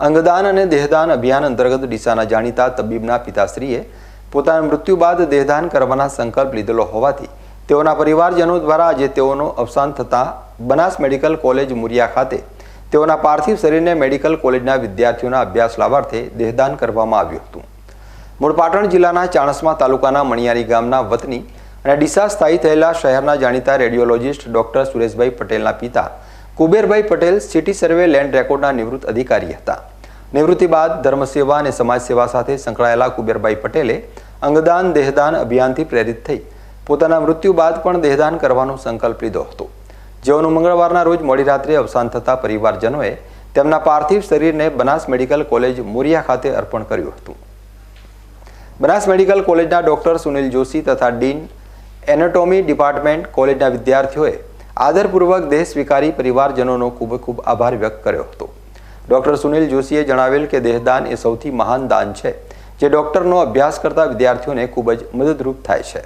અંગદાન અને દેહદાન અભિયાન અંતર્ગત ડીસાના જાણીતા તબીબના પિતાશ્રીએ પોતાના મૃત્યુ બાદ દેહદાન કરવાના સંકલ્પ લીધેલો હોવાથી તેઓના પરિવારજનો દ્વારા આજે તેઓનું અવસાન થતાં બનાસ મેડિકલ કોલેજ મુરિયા ખાતે તેઓના પાર્થિવ શરીરને મેડિકલ કોલેજના વિદ્યાર્થીઓના અભ્યાસ લાભાર્થે દેહદાન કરવામાં આવ્યું હતું. મૂળ પાટણ જિલ્લાના ચાણસ્મા તાલુકાના મણિયારી ગામના વતની અને ડીસા સ્થાયી થયેલા શહેરના જાણીતા રેડિયોલોજિસ્ટ ડોક્ટર સુરેશભાઈ પટેલના પિતા Kuberbhai Patel city survey land રેકોર્ડના નિવૃત્ત અધિકારી હતા. નિવૃત્તિ બાદ ધર્મસેવા અને સમાજ સેવા સાથે સંકળાયેલા કુબેરભાઈ પટેલે અંગદાન, દેહદાન અભિયાનથી પ્રેરિત થઈ પોતાના મૃત્યુ બાદ પણ દેહદાન કરવાનો સંકલ્પ લીધો હતો. જેઓનું મંગળવારના રોજ મોડી રાત્રે અવસાન થતાં પરિવારજનોએ તેમના પાર્થિવ શરીરને બનાસ મેડિકલ કોલેજ મોરિયા ખાતે અર્પણ કર્યું હતું. બનાસ મેડિકલ કોલેજના ડોક્ટર સુનિલ જોશી તથા ડીન એનાટોમી ડિપાર્ટમેન્ટ કોલેજના વિદ્યાર્થીઓએ આદરપૂર્વક દેહ સ્વીકારી પરિવારજનોનો ખૂબ ખૂબ આભાર વ્યક્ત કર્યો હતો. ડૉક્ટર સુનિલ જોશીએ જણાવેલ કે દેહદાન એ સૌથી મહાન દાન છે, જે ડૉક્ટરનો અભ્યાસ કરતા વિદ્યાર્થીઓને ખૂબ જ મદદરૂપ થાય છે.